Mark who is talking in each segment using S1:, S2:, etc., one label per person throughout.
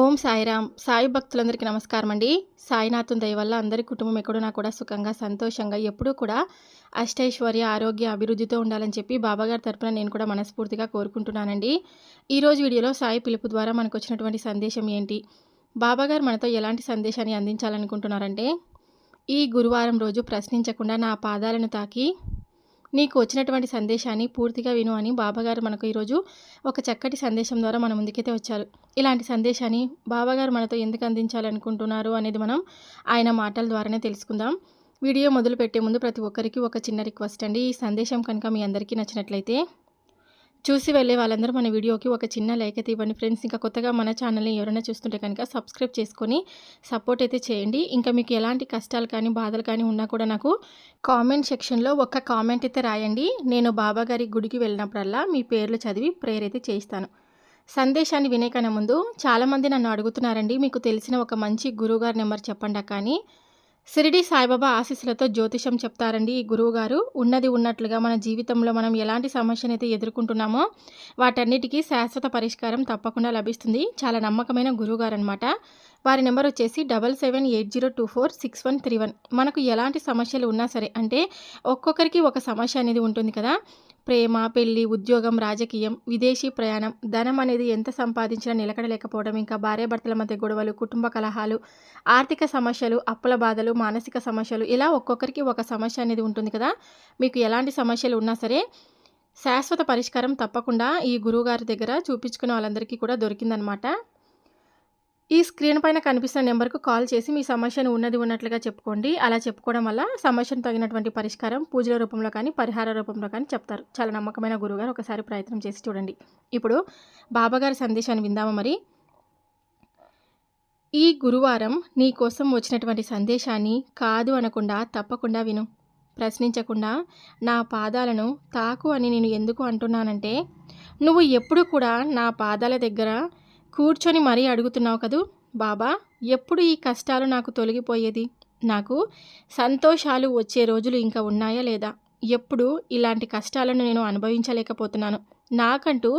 S1: ఓం సాయిరామ్. సాయి భక్తులందరికీ నమస్కారం అండి సాయినాథం దయ వల్ల అందరి కుటుంబం ఎక్కడున్నా కూడా సుఖంగా సంతోషంగా ఎప్పుడూ కూడా అష్టైశ్వర్య ఆరోగ్య అభివృద్ధితో ఉండాలని చెప్పి బాబాగారి తరపున నేను కూడా మనస్ఫూర్తిగా కోరుకుంటున్నానండి. ఈరోజు వీడియోలో సాయి పిలుపు ద్వారా మనకు వచ్చినటువంటి సందేశం ఏంటి? బాబాగారు మనతో ఎలాంటి సందేశాన్ని అందించాలనుకుంటున్నారంటే ఈ గురువారం రోజు ప్రశ్నించకుండా నా పాదాలను తాకి నీకు వచ్చినటువంటి సందేశాన్ని పూర్తిగా విను అని బాబాగారు మనకు ఈరోజు ఒక చక్కటి సందేశం ద్వారా మన ముందుకైతే వచ్చారు. ఇలాంటి సందేశాన్ని బాబాగారు మనతో ఎందుకు అందించాలనుకుంటున్నారు అనేది మనం ఆయన మాటల ద్వారానే తెలుసుకుందాం. వీడియో మొదలు పెట్టే ముందు ప్రతి ఒక్కరికి ఒక చిన్న రిక్వెస్ట్ అండి. ఈ సందేశం కనుక మీ అందరికీ నచ్చినట్లయితే చూసి వెళ్ళే వాళ్ళందరూ మన వీడియోకి ఒక చిన్న లైక్ అయితే ఇవ్వండి ఫ్రెండ్స్. ఇంకా కొత్తగా మన ఛానల్ని ఎవరైనా చూస్తుంటే కనుక సబ్స్క్రైబ్ చేసుకొని సపోర్ట్ అయితే చేయండి. ఇంకా మీకు ఎలాంటి కష్టాలు కానీ బాధలు కానీ ఉన్నా కూడా నాకు కామెంట్ సెక్షన్లో ఒక కామెంట్ అయితే రాయండి. నేను బాబా గారి గుడికి వెళ్ళినప్పుడల్లా మీ పేర్లు చదివి ప్రేయర్ అయితే చేయిస్తాను. సందేశాన్ని వినే కన్నా ముందు చాలామంది నన్ను అడుగుతున్నారండి. మీకు తెలిసిన ఒక మంచి గురువుగారి నెంబర్ చెప్పండి కానీ సిరిడి సాయిబాబా ఆశీస్సులతో జ్యోతిషం చెప్తారండి ఈ గురువుగారు. ఉన్నది ఉన్నట్లుగా మన జీవితంలో మనం ఎలాంటి సమస్యనైతే ఎదుర్కొంటున్నామో వాటన్నిటికీ శాశ్వత పరిష్కారం తప్పకుండా లభిస్తుంది. చాలా నమ్మకమైన గురువుగారు అనమాట వారి నెంబర్ వచ్చేసి double seven eight zero two four six one three one. మనకు ఎలాంటి సమస్యలు ఉన్నా సరే అంటే ఒక్కొక్కరికి ఒక సమస్య అనేది ఉంటుంది కదా. ప్రేమ పెళ్ళి ఉద్యోగం రాజకీయం విదేశీ ప్రయాణం ధనం అనేది ఎంత సంపాదించినా నిలకడలేకపోవడం ఇంకా భార్యాభర్తల మధ్య గొడవలు కుటుంబ కలహాలు ఆర్థిక సమస్యలు అప్పుల బాధలు మానసిక సమస్యలు ఇలా ఒక్కొక్కరికి ఒక సమస్య అనేది ఉంటుంది కదా. మీకు ఎలాంటి సమస్యలు ఉన్నా సరే శాశ్వత పరిష్కారం తప్పకుండా ఈ గురువుగారి దగ్గర చూపించుకునే వాళ్ళందరికీ కూడా దొరికిందనమాట. ఈ స్క్రీన్ పైన కనిపిస్తున్న నెంబర్కు కాల్ చేసి మీ సమస్యను ఉన్నది ఉన్నట్లుగా చెప్పుకోండి. అలా చెప్పుకోవడం వల్ల సమస్యను తగినటువంటి పరిష్కారం పూజల రూపంలో కానీ పరిహార రూపంలో కానీ చెప్తారు. చాలా నమ్మకమైన గురువుగారు ఒకసారి ప్రయత్నం చేసి చూడండి. ఇప్పుడు బాబాగారి సందేశాన్ని విందామా మరి? ఈ గురువారం నీ కోసం వచ్చినటువంటి సందేశాన్ని కాదు అనకుండా తప్పకుండా విను. ప్రశ్నించకుండా నా పాదాలను తాకు అని నేను ఎందుకు అంటున్నానంటే నువ్వు ఎప్పుడు కూడా నా పాదాల దగ్గర కూర్చొని మరీ అడుగుతున్నావు కదూ? బాబా ఎప్పుడు ఈ కష్టాలు నాకు తొలగిపోయేది? నాకు సంతోషాలు వచ్చే రోజులు ఇంకా ఉన్నాయా లేదా? ఎప్పుడు ఇలాంటి కష్టాలను నేను అనుభవించలేకపోతున్నాను. నాకంటూ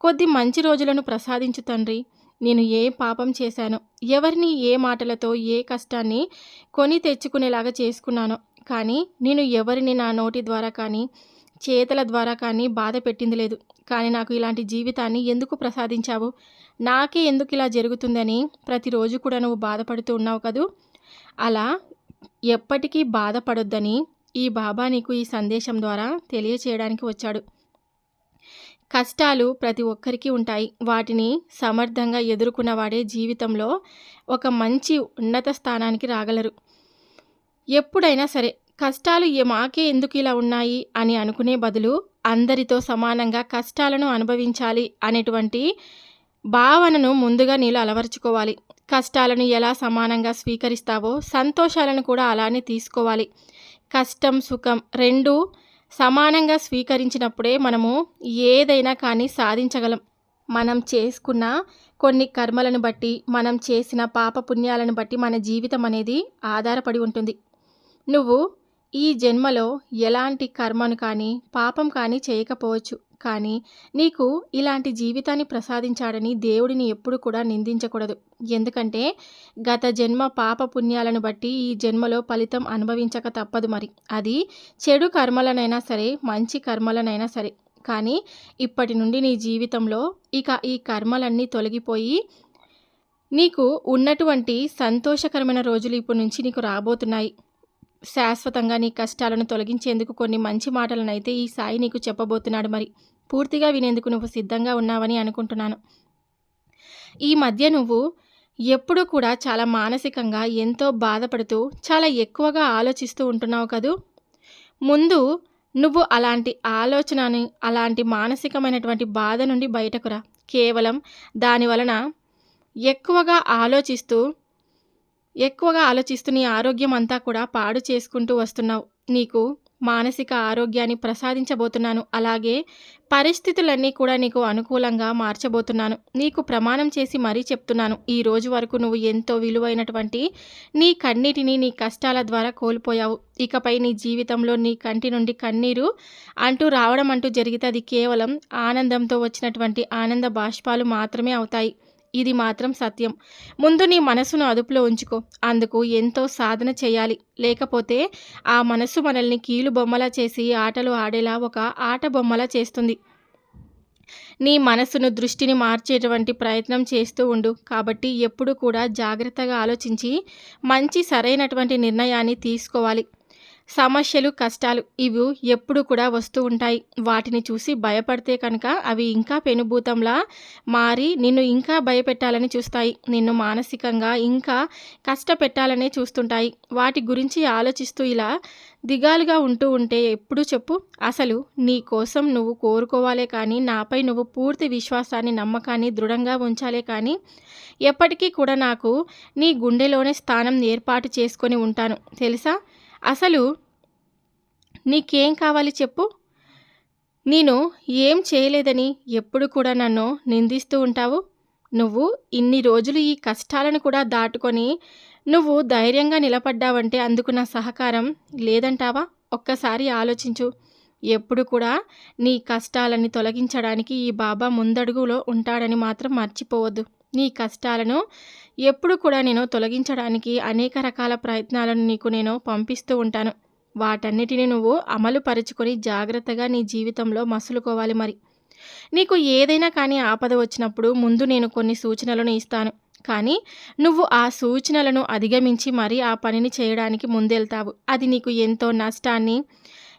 S1: కొద్ది మంచి రోజులను ప్రసాదించు తండ్రి. నేను ఏ పాపం చేశాను ఎవరిని ఏ మాటలతో ఏ కష్టాన్ని కొని తెచ్చుకునేలాగా చేసుకున్నానో కానీ నేను ఎవరిని నా నోటి ద్వారా కానీ చేతల ద్వారా కానీ బాధ పెట్టింది లేదు. కానీ నాకు ఇలాంటి జీవితాన్ని ఎందుకు ప్రసాదించావు? నాకే ఎందుకు ఇలా జరుగుతుందని ప్రతిరోజు కూడా నువ్వు బాధపడుతూ ఉన్నావు కదూ? అలా ఎప్పటికీ బాధపడొద్దని ఈ బాబా నీకు ఈ సందేశం ద్వారా తెలియచేయడానికి వచ్చాడు. కష్టాలు ప్రతి ఒక్కరికి ఉంటాయి. వాటిని సమర్థంగా ఎదుర్కొన్నవాడే జీవితంలో ఒక మంచి ఉన్నత స్థానానికి రాగలరు. ఎప్పుడైనా సరే కష్టాలు మాకే ఎందుకు ఇలా ఉన్నాయి అని అనుకునే బదులు అందరితో సమానంగా కష్టాలను అనుభవించాలి అనేటువంటి భావనను ముందుగా నీళ్ళు అలవర్చుకోవాలి. కష్టాలను ఎలా సమానంగా స్వీకరిస్తావో సంతోషాలను కూడా అలానే తీసుకోవాలి. కష్టం సుఖం రెండు సమానంగా స్వీకరించినప్పుడే మనము ఏదైనా కానీ సాధించగలం. మనం చేసుకున్న కొన్ని కర్మలను బట్టి మనం చేసిన పాప పుణ్యాలను బట్టి మన జీవితం అనేది ఆధారపడి ఉంటుంది. నువ్వు ఈ జన్మలో ఎలాంటి కర్మను కానీ పాపం కానీ చేయకపోవచ్చు. కానీ నీకు ఇలాంటి జీవితాన్ని ప్రసాదించాడని దేవుడిని ఎప్పుడు కూడా నిందించకూడదు. ఎందుకంటే గత జన్మ పాప పుణ్యాలను బట్టి ఈ జన్మలో ఫలితం అనుభవించక తప్పదు మరి. అది చెడు కర్మలనైనా సరే మంచి కర్మలనైనా సరే. కానీ ఇప్పటి నుండి నీ జీవితంలో ఇక ఈ కర్మలన్నీ తొలగిపోయి నీకు ఉన్నటువంటి సంతోషకరమైన రోజులు ఇప్పటి నుంచి నీకు రాబోతున్నాయి. శాశ్వతంగా నీ కష్టాలను తొలగించేందుకు కొన్ని మంచి మాటలను అయితే ఈ సాయి నీకు చెప్పబోతున్నాడు మరి. పూర్తిగా వినేందుకు నువ్వు సిద్ధంగా ఉన్నావని అనుకుంటున్నాను. ఈ మధ్య నువ్వు ఎప్పుడూ కూడా చాలా మానసికంగా ఎంతో బాధపడుతూ చాలా ఎక్కువగా ఆలోచిస్తూ ఉంటున్నావు కదూ? ముందు నువ్వు అలాంటి ఆలోచనని అలాంటి మానసికమైనటువంటి బాధ నుండి బయటకురా కేవలం దాని వలన ఎక్కువగా ఆలోచిస్తూ ఎక్కువగా ఆలోచిస్తూ నీ ఆరోగ్యం అంతా కూడా పాడు చేసుకుంటూ వస్తున్నావు. నీకు మానసిక ఆరోగ్యాన్ని ప్రసాదించబోతున్నాను. అలాగే పరిస్థితులన్నీ కూడా నీకు అనుకూలంగా మార్చబోతున్నాను. నీకు ప్రమాణం చేసి మరీ చెప్తున్నాను. ఈ రోజు వరకు నువ్వు ఎంతో విలువైనటువంటి నీ కన్నీటిని నీ కష్టాల ద్వారా కోల్పోయావు. ఇకపై నీ జీవితంలో నీ కంటి నుండి కన్నీరు అంటూ రావడం అంటూ జరిగితే అది కేవలం ఆనందంతో వచ్చినటువంటి ఆనంద బాష్పాలు మాత్రమే అవుతాయి. ఇది మాత్రం సత్యం. ముందు నీ మనసును అదుపులో ఉంచుకో. అందుకు ఎంతో సాధన చేయాలి. లేకపోతే ఆ మనసు మనల్ని కీలు బొమ్మలా చేసి ఆటలు ఆడేలా ఒక ఆట బొమ్మలా చేస్తుంది. నీ మనసును దృష్టిని మార్చేటువంటి ప్రయత్నం చేస్తూ ఉండు. కాబట్టి ఎప్పుడు కూడా జాగ్రత్తగా ఆలోచించి మంచి సరైనటువంటి నిర్ణయాన్ని తీసుకోవాలి. సమస్యలు కష్టాలు ఇవి ఎప్పుడు కూడా వస్తూ ఉంటాయి. వాటిని చూసి భయపడితే కనుక అవి ఇంకా పెనుభూతంలా మారి నిన్ను ఇంకా భయపెట్టాలని చూస్తాయి. నిన్ను మానసికంగా ఇంకా కష్టపెట్టాలనే చూస్తుంటాయి. వాటి గురించి ఆలోచిస్తూ ఇలా దిగాలుగా ఉంటూ ఉంటే ఎప్పుడు చెప్పు? అసలు నీ కోసం నువ్వు కోరుకోవాలే కానీ నాపై నువ్వు పూర్తి విశ్వాసాన్ని నమ్మకాన్ని దృఢంగా ఉంచాలే కానీ ఎప్పటికీ కూడా నాకు నీ గుండెలోనే స్థానం ఏర్పాటు చేసుకొని ఉంటాను. తెలుసా? అసలు నీకేం కావాలి చెప్పు. నేను ఏం చేయలేదని ఎప్పుడు కూడా నన్ను నిందిస్తూ ఉంటావు. నువ్వు ఇన్ని రోజులు ఈ కష్టాలను కూడా దాటుకొని నువ్వు ధైర్యంగా నిలబడ్డావంటే అందుకు నా సహకారం లేదంటావా? ఒక్కసారి ఆలోచించు. ఎప్పుడు కూడా నీ కష్టాలని తొలగించడానికి ఈ బాబా ముందడుగులో ఉంటాడని మాత్రం మర్చిపోవద్దు. నీ కష్టాలను ఎప్పుడు కూడా నేను తొలగించడానికి అనేక రకాల ప్రయత్నాలను నీకు నేను పంపిస్తూ ఉంటాను. వాటన్నిటిని నువ్వు అమలు పరుచుకొని జాగ్రత్తగా నీ జీవితంలో మసులుకోవాలి మరి. నీకు ఏదైనా కానీ ఆపద వచ్చినప్పుడు ముందు నేను కొన్ని సూచనలను ఇస్తాను. కానీ నువ్వు ఆ సూచనలను అధిగమించి మరి ఆ పనిని చేయడానికి ముందెళ్తావు. అది నీకు ఎంతో నష్టాన్ని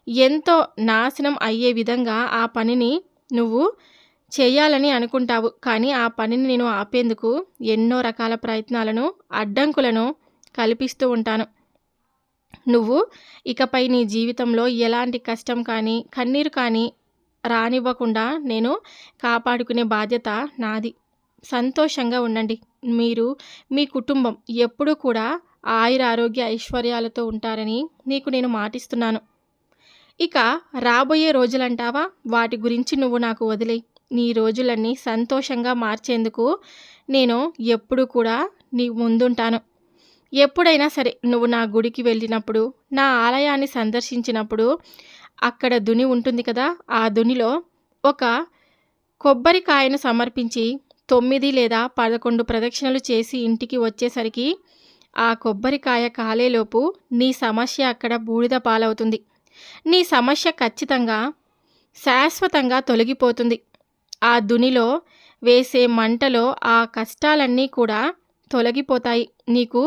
S1: ఎంతో నాశనం అయ్యే విధంగా ఆ పనిని నువ్వు చేయాలని అనుకుంటావు కానీ ఆ పనిని నేను ఆపేందుకు ఎన్నో రకాల ప్రయత్నాలను అడ్డంకులను కల్పిస్తూ ఉంటాను. నువ్వు ఇకపై నీ జీవితంలో ఎలాంటి కష్టం కానీ కన్నీరు కానీ రానివ్వకుండా నేను కాపాడుకునే బాధ్యత నాది. సంతోషంగా ఉండండి. మీరు మీ కుటుంబం ఎప్పుడూ కూడా ఆయుర ఆరోగ్య ఐశ్వర్యాలతో ఉంటారని నీకు నేను మాటిస్తున్నాను. ఇక రాబోయే రోజులంటావా? వాటి గురించి నువ్వు నాకు వదిలేయి. నీ రోజులన్నీ సంతోషంగా మార్చేందుకు నేను ఎప్పుడు కూడా నీ ముందుంటాను. ఎప్పుడైనా సరే నువ్వు నా గుడికి వెళ్ళినప్పుడు నా ఆలయాన్ని సందర్శించినప్పుడు అక్కడ దుని ఉంటుంది కదా ఆ దునిలో ఒక కొబ్బరికాయను సమర్పించి తొమ్మిది లేదా పదకొండు ప్రదక్షిణలు చేసి ఇంటికి వచ్చేసరికి ఆ కొబ్బరికాయ కాలేలోపు నీ సమస్య అక్కడ బూడిద పాలవుతుంది. నీ సమస్య ఖచ్చితంగా శాశ్వతంగా తొలగిపోతుంది. ఆ దునిలో వేసే మంటలో ఆ కష్టాలన్నీ కూడా తొలగిపోతాయి. నీకు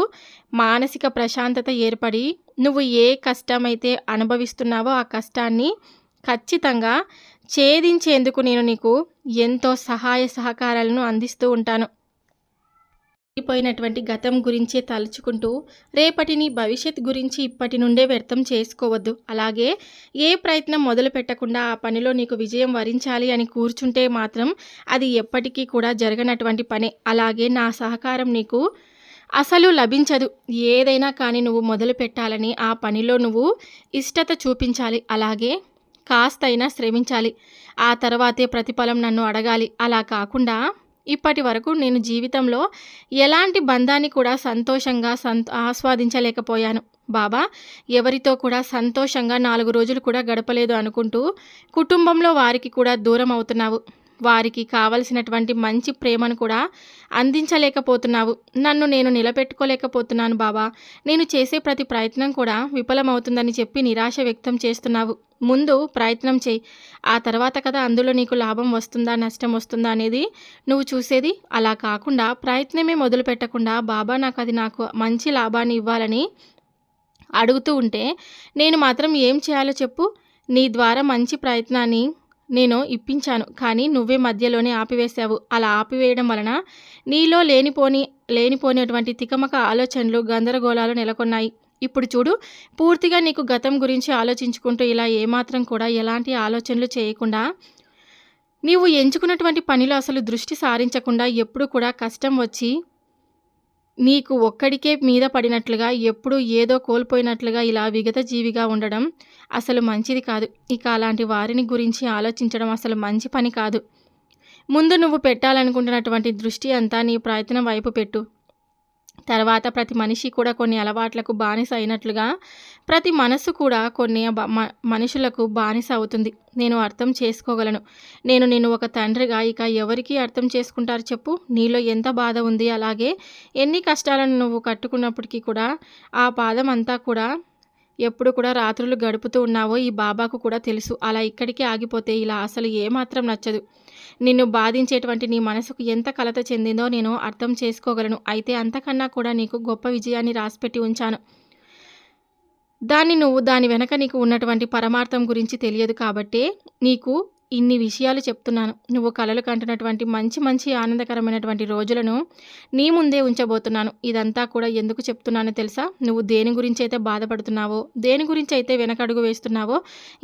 S1: మానసిక ప్రశాంతత ఏర్పడి నువ్వు ఏ కష్టమైతే అనుభవిస్తున్నావో ఆ కష్టాన్ని ఖచ్చితంగా ఛేదించేందుకు నేను నీకు ఎంతో సహాయ సహకారాలను అందిస్తూ ఉంటాను. పోయినటువంటి గతం గురించే తలుచుకుంటూ రేపటిని భవిష్యత్ గురించి ఇప్పటి నుండే వ్యర్థం చేసుకోవద్దు. అలాగే ఏ ప్రయత్నం మొదలు పెట్టకుండా ఆ పనిలో నీకు విజయం వరించాలి అని కూర్చుంటే మాత్రం అది ఎప్పటికీ కూడా జరగనటువంటి పనే. అలాగే నా సహకారం నీకు అసలు లభించదు. ఏదైనా కానీ నువ్వు మొదలు పెట్టాలని ఆ పనిలో నువ్వు ఇష్టత చూపించాలి. అలాగే కాస్తైనా శ్రమించాలి. ఆ తర్వాతే ప్రతిఫలం నన్ను అడగాలి. అలా కాకుండా ఇప్పటి వరకు నేను జీవితంలో ఎలాంటి బంధాన్ని కూడా సంతోషంగా సంత ఆస్వాదించలేకపోయాను. బాబా ఎవరితో కూడా సంతోషంగా నాలుగు రోజులు కూడా గడపలేదు అనుకుంటూ కుటుంబంలో వారికి కూడా దూరం అవుతున్నావు వారికి కావలసినటువంటి మంచి ప్రేమను కూడా అందించలేకపోతున్నావు. నన్ను నేను నిలబెట్టుకోలేకపోతున్నాను బాబా నేను చేసే ప్రతి ప్రయత్నం కూడా విఫలమవుతుందని చెప్పి నిరాశ వ్యక్తం చేస్తున్నావు. ముందు ప్రయత్నం చేయి. ఆ తర్వాత కదా అందులో నీకు లాభం వస్తుందా నష్టం వస్తుందా అనేది నువ్వు చూసేది. అలా కాకుండా ప్రయత్నమే మొదలు పెట్టకుండా బాబా నాకు అది నాకు మంచి లాభాన్ని ఇవ్వాలని అడుగుతూ ఉంటే నేను మాత్రం ఏం చేయాలో చెప్పు. నీ ద్వారా మంచి ప్రయత్నాన్ని నేను ఇప్పించాను కానీ నువ్వే మధ్యలోనే ఆపివేశావు. అలా ఆపివేయడం వలన నీలో లేనిపోని లేనిపోయినటువంటి తికమక ఆలోచనలు గందరగోళాలు నెలకొన్నాయి. ఇప్పుడు చూడు పూర్తిగా నీకు గతం గురించి ఆలోచించుకుంటూ ఇలా ఏమాత్రం కూడా ఎలాంటి ఆలోచనలు చేయకుండా నీవు ఎంచుకున్నటువంటి పనిలో అసలు దృష్టి సారించకుండా ఎప్పుడు కూడా కష్టం వచ్చి నీకు ఒక్కడికే మీద పడినట్లుగా ఎప్పుడూ ఏదో కోల్పోయినట్లుగా ఇలా విగత జీవిగా ఉండడం అసలు మంచిది కాదు. ఇక అలాంటి వారిని గురించి ఆలోచించడం అసలు మంచి పని కాదు. ముందు నువ్వు పెట్టాలనుకుంటున్నటువంటి దృష్టి అంతా నీ ప్రయత్నం వైపు పెట్టు. తర్వాత ప్రతి మనిషి కూడా కొన్ని అలవాట్లకు బానిస అయినట్లుగా ప్రతి మనసు కూడా కొన్ని మ- మనుషులకు బానిస అవుతుంది. నేను అర్థం చేసుకోగలను. నేను నేను ఒక తండ్రిగా ఇక ఎవరికి అర్థం చేసుకుంటారు చెప్పు? నీలో ఎంత బాధ ఉంది? అలాగే ఎన్ని కష్టాలను నువ్వు కట్టుకున్నప్పటికీ కూడా ఆ బాధం అంతా కూడా ఎప్పుడు కూడా రాత్రులు గడుపుతూ ఉన్నావో ఈ బాబాకు కూడా తెలుసు. అలా ఇక్కడికి ఆగిపోతే ఇలా అసలు ఏమాత్రం నచ్చదు. నిన్ను బాధించేటువంటి నీ మనసుకు ఎంత కలత చెందిందో నేను అర్థం చేసుకోగలను. అయితే అంతకన్నా కూడా నీకు గొప్ప విజయాన్ని రాసిపెట్టి ఉంచాను. దాన్ని నువ్వు దాని వెనక నీకు ఉన్నటువంటి పరమార్థం గురించి తెలియదు కాబట్టే నీకు ఇన్ని విషయాలు చెప్తున్నాను. నువ్వు కలలు కంటున్నటువంటి మంచి మంచి ఆనందకరమైనటువంటి రోజులను నీ ముందే ఉంచబోతున్నాను. ఇదంతా కూడా ఎందుకు చెప్తున్నానో తెలుసా? నువ్వు దేని గురించి అయితే బాధపడుతున్నావో దేని గురించి అయితే వెనకడుగు వేస్తున్నావో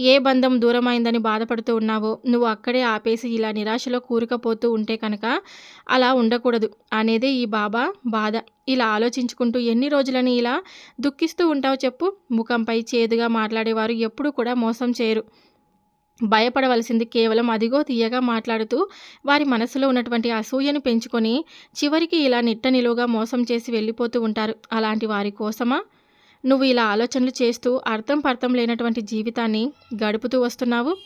S1: ఏ బంధం దూరమైందని బాధపడుతూ ఉన్నావో నువ్వు అక్కడే ఆపేసి ఇలా నిరాశలో కూరుకుపోతూ ఉంటే కనుక అలా ఉండకూడదు అనేదే ఈ బాబా బాధ. ఇలా ఆలోచించుకుంటూ ఎన్ని రోజులని ఇలా దుఃఖిస్తూ ఉంటావు చెప్పు? ముఖంపై చేదుగా మాట్లాడేవారు ఎప్పుడూ కూడా మోసం చేయరు. భయపడవలసింది కేవలం అదిగో తీయగా మాట్లాడుతూ వారి మనసులో ఉన్నటువంటి అసూయను పెంచుకొని చివరికి ఇలా నిట్ట నిలువుగా మోసం చేసి వెళ్ళిపోతూ ఉంటారు. అలాంటి వారి కోసమా? నువ్వు ఇలా ఆలోచనలు చేస్తూ అర్థం పర్థం లేనటువంటి జీవితాన్ని గడుపుతూ వస్తున్నావు?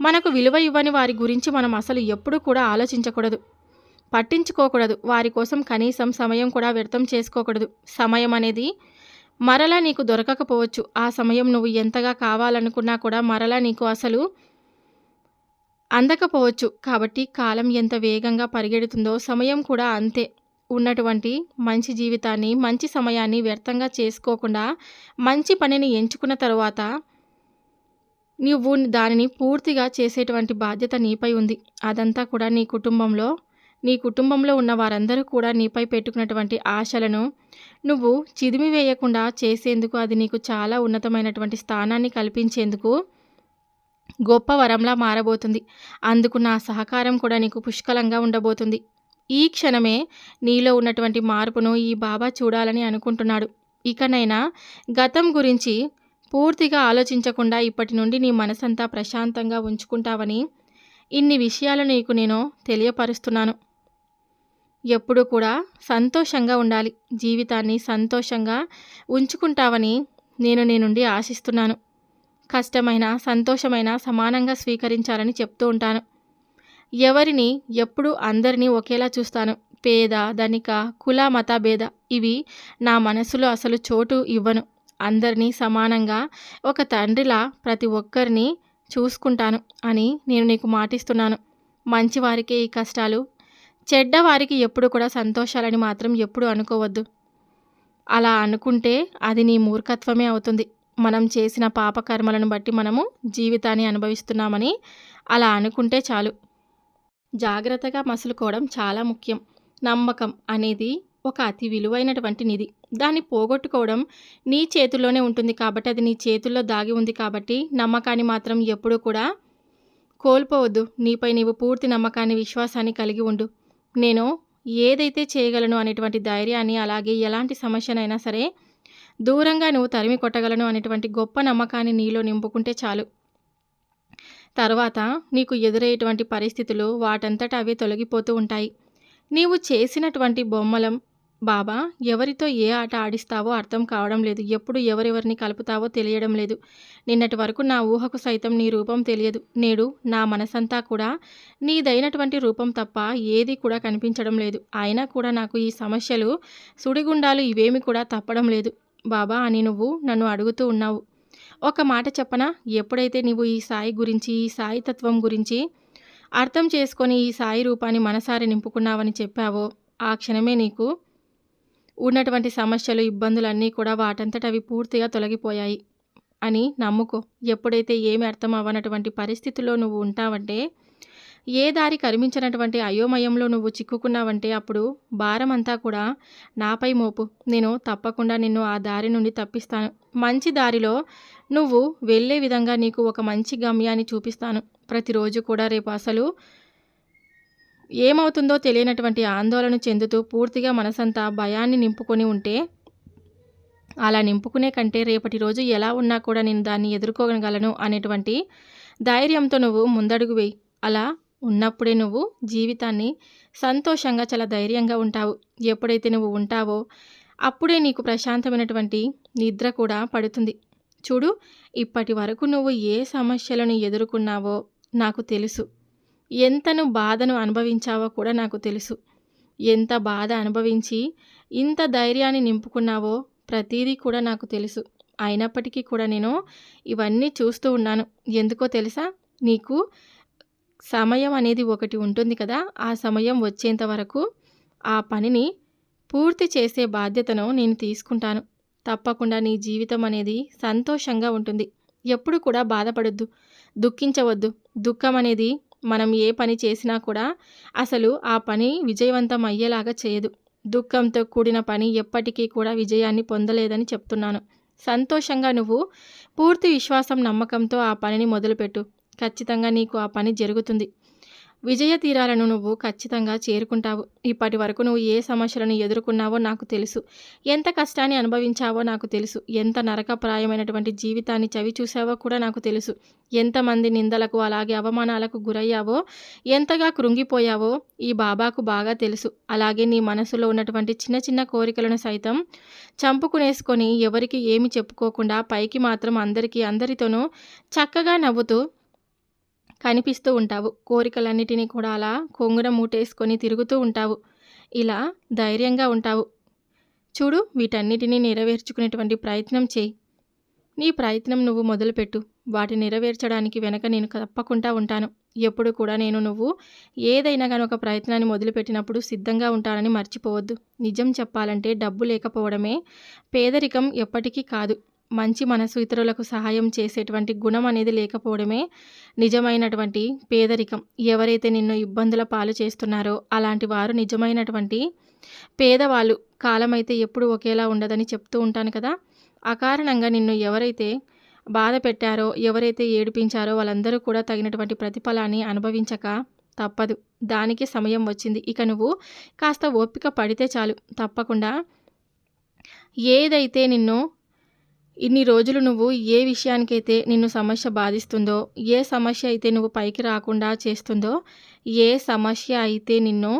S1: మనకు విలువ ఇవ్వని వారి గురించి మనం అసలు ఎప్పుడూ కూడా ఆలోచించకూడదు. పట్టించుకోకూడదు. వారి కోసం కనీసం సమయం కూడా వ్యర్థం చేసుకోకూడదు. సమయం అనేది మరలా నీకు దొరకకపోవచ్చు. ఆ సమయం నువ్వు ఎంతగా కావాలనుకున్నా కూడా మరలా నీకు అసలు అందకపోవచ్చు. కాబట్టి కాలం ఎంత వేగంగా పరిగెడుతుందో సమయం కూడా అంతే. ఉన్నటువంటి మంచి జీవితాన్ని మంచి సమయాన్ని వ్యర్థంగా చేసుకోకుండా మంచి పనిని ఎంచుకున్న తర్వాత నువ్వు దానిని పూర్తిగా చేసేటువంటి బాధ్యత నీపై ఉంది. అదంతా కూడా నీ కుటుంబంలో నీ కుటుంబంలో ఉన్న వారందరూ కూడా నీపై పెట్టుకున్నటువంటి ఆశలను నువ్వు చిదిమి వేయకుండా చేసేందుకు అది నీకు చాలా ఉన్నతమైనటువంటి స్థానాన్ని కల్పించేందుకు గొప్ప వరంలా మారబోతుంది. అందుకు నా సహకారం కూడా నీకు పుష్కలంగా ఉండబోతుంది. ఈ క్షణమే నీలో ఉన్నటువంటి మార్పును ఈ బాబా చూడాలని అనుకుంటున్నాడు. ఇకనైనా గతం గురించి పూర్తిగా ఆలోచించకుండా ఇప్పటి నుండి నీ మనసంతా ప్రశాంతంగా ఉంచుకుంటావని ఇన్ని విషయాలు నీకు నేను తెలియపరుస్తున్నాను. ఎప్పుడు కూడా సంతోషంగా ఉండాలి. జీవితాన్ని సంతోషంగా ఉంచుకుంటావని నేను నీ నుండి ఆశిస్తున్నాను. కష్టమైన సంతోషమైన సమానంగా స్వీకరించాలని చెప్తూ ఉంటాను. ఎవరిని ఎప్పుడు అందరినీ ఒకేలా చూస్తాను. పేద ధనిక కుల మత భేద ఇవి నా మనసులో అసలు చోటు ఇవ్వను. అందరినీ సమానంగా ఒక తండ్రిలా ప్రతి ఒక్కరిని చూసుకుంటాను అని నేను నీకు మాటిస్తున్నాను. మంచివారికే ఈ కష్టాలు చెడ్డవారికి ఎప్పుడు కూడా సంతోషాలని మాత్రం ఎప్పుడు అనుకోవద్దు. అలా అనుకుంటే అది నీ మూర్ఖత్వమే అవుతుంది. మనం చేసిన పాపకర్మలను బట్టి మనము జీవితాన్ని అనుభవిస్తున్నామని అలా అనుకుంటే చాలు. జాగ్రత్తగా మసులుకోవడం చాలా ముఖ్యం. నమ్మకం అనేది ఒక అతి విలువైనటువంటి నిధి. దాన్ని పోగొట్టుకోవడం నీ చేతుల్లోనే ఉంటుంది కాబట్టి అది నీ చేతుల్లో దాగి ఉంది కాబట్టి నమ్మకాన్ని మాత్రం ఎప్పుడూ కూడా కోల్పోవద్దు. నీపై నీవు పూర్తి నమ్మకాన్ని విశ్వాసాన్ని కలిగి ఉండు. నేను ఏదైతే చేయగలను అనేటువంటి ధైర్యాన్ని అలాగే ఎలాంటి సమస్యనైనా సరే దూరంగా నువ్వు తరిమి కొట్టగలను అనేటువంటి గొప్ప నమ్మకాన్ని నీలో నింపుకుంటే చాలు. తర్వాత నీకు ఎదురయ్యేటువంటి పరిస్థితులు వాటంతట అవే తొలగిపోతూ ఉంటాయి. నీవు చేసినటువంటి బొమ్మలం బాబా ఎవరితో ఏ ఆట ఆడిస్తావో అర్థం కావడం లేదు. ఎప్పుడు ఎవరెవరిని కలుపుతావో తెలియడం లేదు. నిన్నటి వరకు నా ఊహకు సైతం నీ రూపం తెలియదు. నేడు నా మనసంతా కూడా నీదైనటువంటి రూపం తప్ప ఏది కూడా కనిపించడం లేదు. అయినా కూడా నాకు ఈ సమస్యలు సుడిగుండాలు ఇవేమి కూడా తప్పడం లేదు. బాబా అని నువ్వు నన్ను అడుగుతూ ఉన్నావు. ఒక మాట చెప్పనా? ఎప్పుడైతే నువ్వు ఈ సాయి గురించి ఈ సాయి తత్వం గురించి అర్థం చేసుకొని ఈ సాయి రూపాన్ని మనసారి నింపుకున్నావని చెప్పావో ఆ క్షణమే నీకు ఉన్నటువంటి సమస్యలు ఇబ్బందులన్నీ కూడా వాటంతట అవి పూర్తిగా తొలగిపోయాయి అని నమ్ముకో. ఎప్పుడైతే ఏమి అర్థం అవ్వనటువంటి పరిస్థితుల్లో నువ్వు ఉంటావంటే ఏ దారి కరిమించినటువంటి అయోమయంలో నువ్వు చిక్కుకున్నావంటే అప్పుడు భారం అంతా కూడా నాపై మోపు. నేను తప్పకుండా నిన్ను ఆ దారి నుండి తప్పిస్తాను. మంచి దారిలో నువ్వు వెళ్ళే విధంగా నీకు ఒక మంచి గమ్యాన్ని చూపిస్తాను. ప్రతిరోజు కూడా రేపు అసలు ఏమవుతుందో తెలియనటువంటి ఆందోళన చెందుతూ పూర్తిగా మనసంతా భయాన్ని నింపుకొని ఉంటే అలా నింపుకునే కంటే రేపటి రోజు ఎలా ఉన్నా కూడా నేను దాన్ని ఎదుర్కోగలను అనేటువంటి ధైర్యంతో నువ్వు ముందడుగు వేయి. అలా ఉన్నప్పుడే నువ్వు జీవితాన్ని సంతోషంగా చాలా ధైర్యంగా ఉంటావు. ఎప్పుడైతే నువ్వు ఉంటావో అప్పుడే నీకు ప్రశాంతమైనటువంటి నిద్ర కూడా పడుతుంది. చూడు ఇప్పటి వరకు నువ్వు ఏ సమస్యలను ఎదుర్కొన్నావో నాకు తెలుసు. ఎంతను బాధను అనుభవించావో కూడా నాకు తెలుసు. ఎంత బాధ అనుభవించి ఇంత ధైర్యాన్ని నింపుకున్నావో ప్రతీదీ కూడా నాకు తెలుసు. అయినప్పటికీ కూడా నేను ఇవన్నీ చూస్తూ ఉన్నాను. ఎందుకో తెలుసా? నీకు సమయం అనేది ఒకటి ఉంటుంది కదా? ఆ సమయం వచ్చేంత వరకు ఆ పనిని పూర్తి చేసే బాధ్యతను నేను తీసుకుంటాను. తప్పకుండా నీ జీవితం అనేది సంతోషంగా ఉంటుంది. ఎప్పుడు కూడా బాధపడొద్దు. దుఃఖించవద్దు. దుఃఖం అనేది మనం ఏ పని చేసినా కూడా అసలు ఆ పని విజయవంతం అయ్యేలాగా చేయదు. దుఃఖంతో కూడిన పని ఎప్పటికీ కూడా విజయాన్ని పొందలేదని చెప్తున్నాను. సంతోషంగా నువ్వు పూర్తి విశ్వాసం నమ్మకంతో ఆ పనిని మొదలుపెట్టు. ఖచ్చితంగా నీకు ఆ పని జరుగుతుంది. విజయ తీరాలను నువ్వు ఖచ్చితంగా చేరుకుంటావు. ఇప్పటి వరకు నువ్వు ఏ సమస్యలను ఎదుర్కొన్నావో నాకు తెలుసు. ఎంత కష్టాన్ని అనుభవించావో నాకు తెలుసు. ఎంత నరకప్రాయమైనటువంటి జీవితాన్ని చవి చూసావో కూడా నాకు తెలుసు. ఎంతమంది నిందలకు అలాగే అవమానాలకు గురయ్యావో ఎంతగా కృంగిపోయావో ఈ బాబాకు బాగా తెలుసు. అలాగే నీ మనసులో ఉన్నటువంటి చిన్న చిన్న కోరికలను సైతం చంపుకునేసుకొని ఎవరికి ఏమి చెప్పుకోకుండా పైకి మాత్రం అందరికీ అందరితోనూ చక్కగా నవ్వుతూ కనిపిస్తూ ఉంటావు. కోరికలన్నిటినీ కూడా అలా కొంగున మూటేసుకొని తిరుగుతూ ఉంటావు. ఇలా ధైర్యంగా ఉంటావు. చూడు వీటన్నిటినీ నెరవేర్చుకునేటువంటి ప్రయత్నం చేయి. నీ ప్రయత్నం నువ్వు మొదలుపెట్టు. వాటి నెరవేర్చడానికి వెనక నేను తప్పకుండా ఉంటాను. ఎప్పుడు కూడా నేను నువ్వు ఏదైనా కానీ ఒక ప్రయత్నాన్ని మొదలుపెట్టినప్పుడు సిద్ధంగా ఉంటానని మర్చిపోవద్దు. నిజం చెప్పాలంటే డబ్బు లేకపోవడమే పేదరికం ఎప్పటికీ కాదు. మంచి మనసు ఇతరులకు సహాయం చేసేటువంటి గుణం అనేది లేకపోవడమే నిజమైనటువంటి పేదరికం. ఎవరైతే నిన్ను ఇబ్బందుల పాలు చేస్తున్నారో అలాంటి వారు నిజమైనటువంటి పేదవాళ్ళు. కాలమైతే ఎప్పుడు ఒకేలా ఉండదని చెప్తూ ఉంటాను కదా. అకారణంగా నిన్ను ఎవరైతే బాధ పెట్టారో ఎవరైతే ఏడిపించారో వాళ్ళందరూ కూడా తగినటువంటి ప్రతిఫలాన్ని అనుభవించక తప్పదు. దానికి సమయం వచ్చింది. ఇక నువ్వు కాస్త ఓపిక పడితే చాలు. తప్పకుండా ఏదైతే నిన్ను ఇన్ని రోజులు నువ్వు ఏ విషయానికైతే నిన్ను సమస్య బాధిస్తుందో ఏ సమస్య అయితే నువ్వు పైకి రాకుండా చేస్తుందో ఏ సమస్య అయితే నిన్ను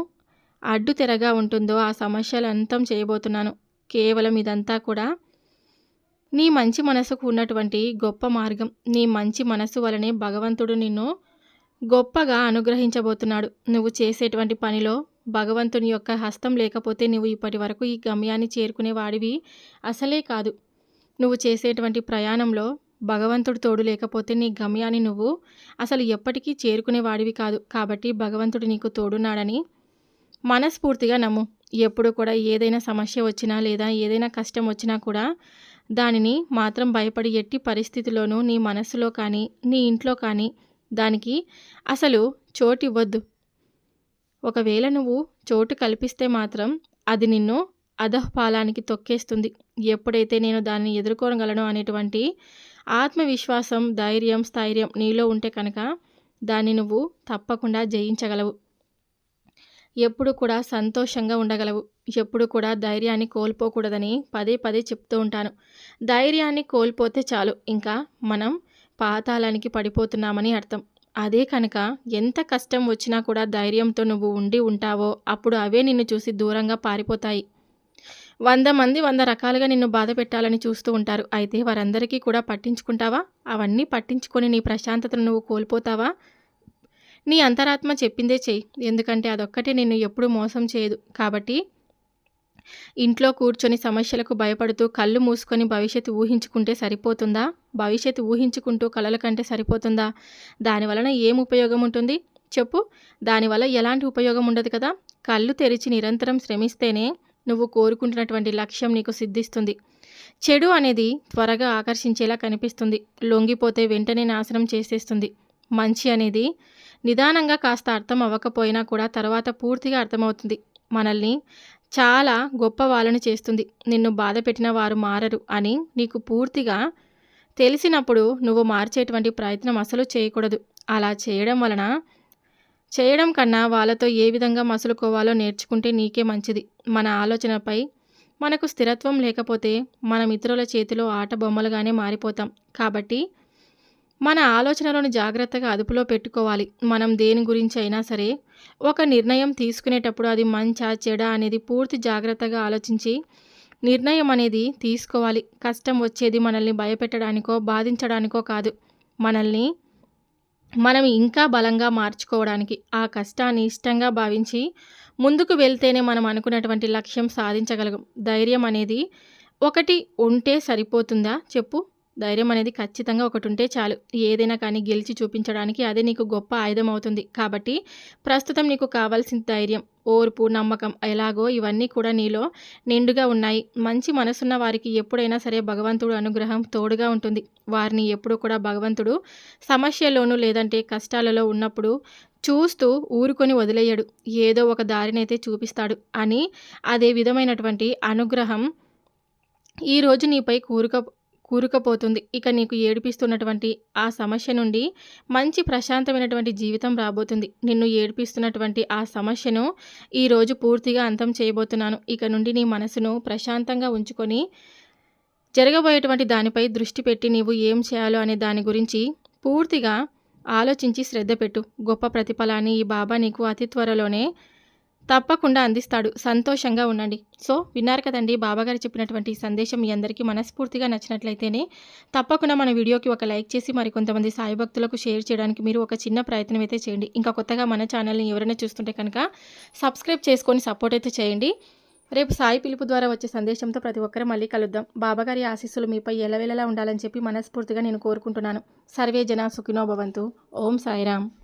S1: అడ్డు తెరగా ఉంటుందో ఆ సమస్యలు అంతం చేయబోతున్నాను. కేవలం ఇదంతా కూడా నీ మంచి మనసుకు ఉన్నటువంటి గొప్ప మార్గం. నీ మంచి మనసు వలనే భగవంతుడు నిన్ను గొప్పగా అనుగ్రహించబోతున్నాడు. నువ్వు చేసేటువంటి పనిలో భగవంతుని యొక్క హస్తం లేకపోతే నువ్వు ఇప్పటి వరకు ఈ గమ్యాన్ని చేరుకునే వాడివి అసలే కాదు. నువ్వు చేసేటువంటి ప్రయాణంలో భగవంతుడు తోడు లేకపోతే నీ గమ్యాన్ని నువ్వు అసలు ఎప్పటికీ చేరుకునేవాడివి కాదు. కాబట్టి భగవంతుడు నీకు తోడున్నాడని మనస్ఫూర్తిగా నమ్ము. ఎప్పుడు కూడా ఏదైనా సమస్య వచ్చినా లేదా ఏదైనా కష్టం వచ్చినా కూడా దానిని మాత్రం భయపడి ఎట్టి పరిస్థితిలోనూ నీ మనసులో కానీ నీ ఇంట్లో కానీ దానికి అసలు చోటు ఇవ్వద్దు. ఒకవేళ నువ్వు చోటు కల్పిస్తే మాత్రం అది నిన్ను అధహపాలానికి తొక్కేస్తుంది. ఎప్పుడైతే నేను దాన్ని ఎదుర్కోగలను అనేటువంటి ఆత్మవిశ్వాసం ధైర్యం స్థైర్యం నీలో ఉంటే కనుక దాన్ని నువ్వు తప్పకుండా జయించగలవు. ఎప్పుడు కూడా సంతోషంగా ఉండగలవు. ఎప్పుడు కూడా ధైర్యాన్ని కోల్పోకూడదని పదే పదే చెప్తూ ఉంటాను. ధైర్యాన్ని కోల్పోతే చాలు. ఇంకా మనం పాతాళానికి పడిపోతున్నామని అర్థం. అదే కనుక ఎంత కష్టం వచ్చినా కూడా ధైర్యంతో నువ్వు ఉండి ఉంటావో అప్పుడు అవే నిన్ను చూసి దూరంగా పారిపోతాయి. వంద మంది వంద రకాలుగా నిన్ను బాధ పెట్టాలని చూస్తూ ఉంటారు. అయితే వారందరికీ కూడా పట్టించుకుంటావా? అవన్నీ పట్టించుకొని నీ ప్రశాంతతను నువ్వు కోల్పోతావా? నీ అంతరాత్మ చెప్పిందే చెయ్యి. ఎందుకంటే అదొక్కటే నిన్ను ఎప్పుడు మోసం చేయదు. కాబట్టి ఇంట్లో కూర్చొని సమస్యలకు భయపడుతూ కళ్ళు మూసుకొని భవిష్యత్తు ఊహించుకుంటే సరిపోతుందా? భవిష్యత్తు ఊహించుకుంటూ కలల కంటే సరిపోతుందా? దానివలన ఏం ఉపయోగం ఉంటుంది? చెప్పు. దానివల్ల ఎలాంటి ఉపయోగం ఉండదు కదా? కళ్ళు తెరిచి నిరంతరం శ్రమిస్తేనే నువ్వు కోరుకుంటున్నటువంటి లక్ష్యం నీకు సిద్ధిస్తుంది. చెడు అనేది త్వరగా ఆకర్షించేలా కనిపిస్తుంది. లొంగిపోతే వెంటనే నాశనం చేసేస్తుంది. మంచి అనేది నిదానంగా కాస్త అర్థం అవ్వకపోయినా కూడా తర్వాత పూర్తిగా అర్థమవుతుంది. మనల్ని చాలా గొప్ప వాళ్ళని చేస్తుంది. నిన్ను బాధ పెట్టిన వారు మారరు అని నీకు పూర్తిగా తెలిసినప్పుడు నువ్వు మార్చేటువంటి ప్రయత్నం అసలు చేయకూడదు. అలా చేయడం వలన చేయడం కన్నా వాళ్ళతో ఏ విధంగా మసులుకోవాలో నేర్చుకుంటే నీకే మంచిది. మన ఆలోచనపై మనకు స్థిరత్వం లేకపోతే మనం ఇతరుల చేతిలో ఆట బొమ్మలుగానే మారిపోతాం. కాబట్టి మన ఆలోచనలను జాగ్రత్తగా అదుపులో పెట్టుకోవాలి. మనం దేని గురించి అయినా సరే ఒక నిర్ణయం తీసుకునేటప్పుడు అది మంచా చెడ అనేది పూర్తి జాగ్రత్తగా ఆలోచించి నిర్ణయం అనేది తీసుకోవాలి. కష్టం వచ్చేది మనల్ని భయపెట్టడానికో బాధించడానికో కాదు. మనల్ని మనం ఇంకా బలంగా మార్చుకోవడానికి ఆ కష్టాన్ని ఇష్టంగా భావించి ముందుకు వెళ్తేనే మనం అనుకున్నటువంటి లక్ష్యం సాధించగలం ధైర్యం అనేది ఒకటి ఉంటే సరిపోతుందా? చెప్పు. ధైర్యం అనేది ఖచ్చితంగా ఒకటి ఉంటే చాలు. ఏదైనా కానీ గెలిచి చూపించడానికి అదే నీకు గొప్ప ఆయుధం అవుతుంది. కాబట్టి ప్రస్తుతం నీకు కావాల్సిన ధైర్యం ఓర్పు నమ్మకం ఎలాగో ఇవన్నీ కూడా నీలో నిండుగా ఉన్నాయి. మంచి మనసున్న వారికి ఎప్పుడైనా సరే భగవంతుడు అనుగ్రహం తోడుగా ఉంటుంది. వారిని ఎప్పుడూ కూడా భగవంతుడు సమస్యలోనూ లేదంటే కష్టాలలో ఉన్నప్పుడు చూస్తూ ఊరుకొని వదిలేయడు. ఏదో ఒక దారినైతే చూపిస్తాడు అని అదే విధమైనటువంటి అనుగ్రహం ఈరోజు నీపై కూరుక కూరుకపోతుంది. ఇక నీకు ఏడిపిస్తున్నటువంటి ఆ సమస్య నుండి మంచి ప్రశాంతమైనటువంటి జీవితం రాబోతుంది. నిన్ను ఏడిపిస్తున్నటువంటి ఆ సమస్యను ఈరోజు పూర్తిగా అంతం చేయబోతున్నాను. ఇక నుండి నీ మనసును ప్రశాంతంగా ఉంచుకొని జరగబోయేటువంటి దానిపై దృష్టి పెట్టి నీవు ఏం చేయాలో అనే దాని గురించి పూర్తిగా ఆలోచించి శ్రద్ధ పెట్టు. గొప్ప ప్రతిఫలాన్ని ఈ బాబా నీకు అతి త్వరలోనే తప్పకుండా అందిస్తాడు. సంతోషంగా ఉండండి. సో విన్నారు కదండి బాబాగారు చెప్పినటువంటి సందేశం మీ అందరికీ మనస్ఫూర్తిగా నచ్చినట్లయితేనే తప్పకుండా మన వీడియోకి ఒక లైక్ చేసి మరి కొంతమంది సాయి భక్తులకు షేర్ చేయడానికి మీరు ఒక చిన్న ప్రయత్నం అయితే చేయండి. ఇంకా కొత్తగా మన ఛానల్ని ఎవరైనా చూస్తుంటే కనుక సబ్స్క్రైబ్ చేసుకొని సపోర్ట్ అయితే చేయండి. రేపు సాయి పిలుపు ద్వారా వచ్చే సందేశంతో ప్రతి ఒక్కరూ మళ్ళీ కలుద్దాం. బాబాగారి ఆశీస్సులు మీపై ఎలవెలలా ఉండాలని చెప్పి మనస్ఫూర్తిగా నేను కోరుకుంటున్నాను. సర్వే జన సుఖినో భవంతు. ఓం సాయిరామ్.